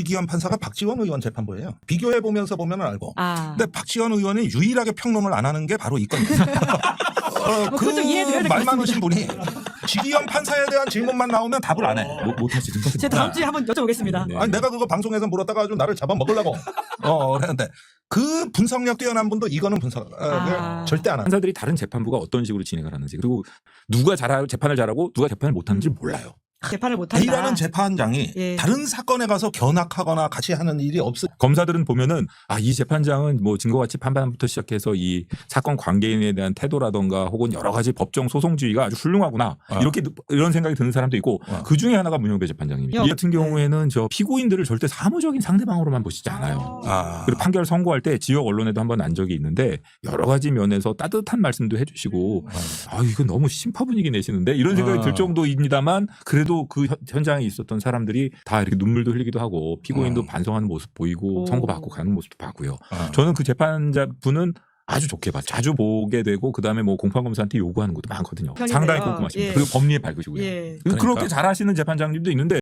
이기현 판사가 박지원 의원 재판부예요. 비교해 보면서 보면 알고. 아. 근데 박지원 의원이 유일하게 평론을 안 하는 게 바로 이 건입니다. 어, 뭐 그건 좀 이해해드려야 될것 말 많으신 분이 지기현 판사에 대한 질문만 나오면 답을 안 해. 못, 못 하시는 거 제가 다음 주에 한번 여쭤보겠습니다. 네. 아니 내가 그거 방송에서 물었다가 아주 나를 잡아 먹으려고 어 그랬는데 그 분석력 뛰어난 분도 이거는 분석 어, 아. 절대 안 한다. 판사들이 다른 재판부가 어떤 식으로 진행을 하는지 그리고 누가 잘 재판을 잘하고 누가 재판을 못하는지 몰라요. 재판을 못 한다. A라는 재판장이 예. 다른 사건에 가서 견학하거나 같이 하는 일이 없어. 검사들은 보면은 아 이 재판장은 뭐 증거가치 판단부터 시작해서 이 사건 관계인에 대한 태도라던가 혹은 여러 가지 법정 소송주의가 아주 훌륭하구나 어. 이렇게 이런 생각이 드는 사람도 있고 어. 그 중에 하나가 문영배 재판장입니다. 야. 이 같은 경우에는 저 피고인들을 절대 사무적인 상대방으로만 보시지 않아요. 아. 그리고 판결 선고할 때 지역 언론에도 한번 난 적이 있는데 여러 가지 면에서 따뜻한 말씀도 해주시고 아 이거 너무 심파 분위기 내시는데 이런 생각이 어. 들 정도입니다만 그래도 그 현- 현장에 있었던 사람들이 다 이렇게 눈물도 흘리기도 하고 피고인도 어. 반성하는 모습 보이고 오. 선고받고 가는 모습도 봤고요. 어. 저는 그 재판자 분은 아주 좋게 봤죠. 자주 보게 되고 그다음에 뭐 공판 검사한테 요구하는 것도 많거든요. 편리해요. 상당히 꼼꼼하십니다. 예. 그리고 법리에 밝으시고요. 예. 그 그러니까. 그렇게 잘하시는 재판장님도 있는데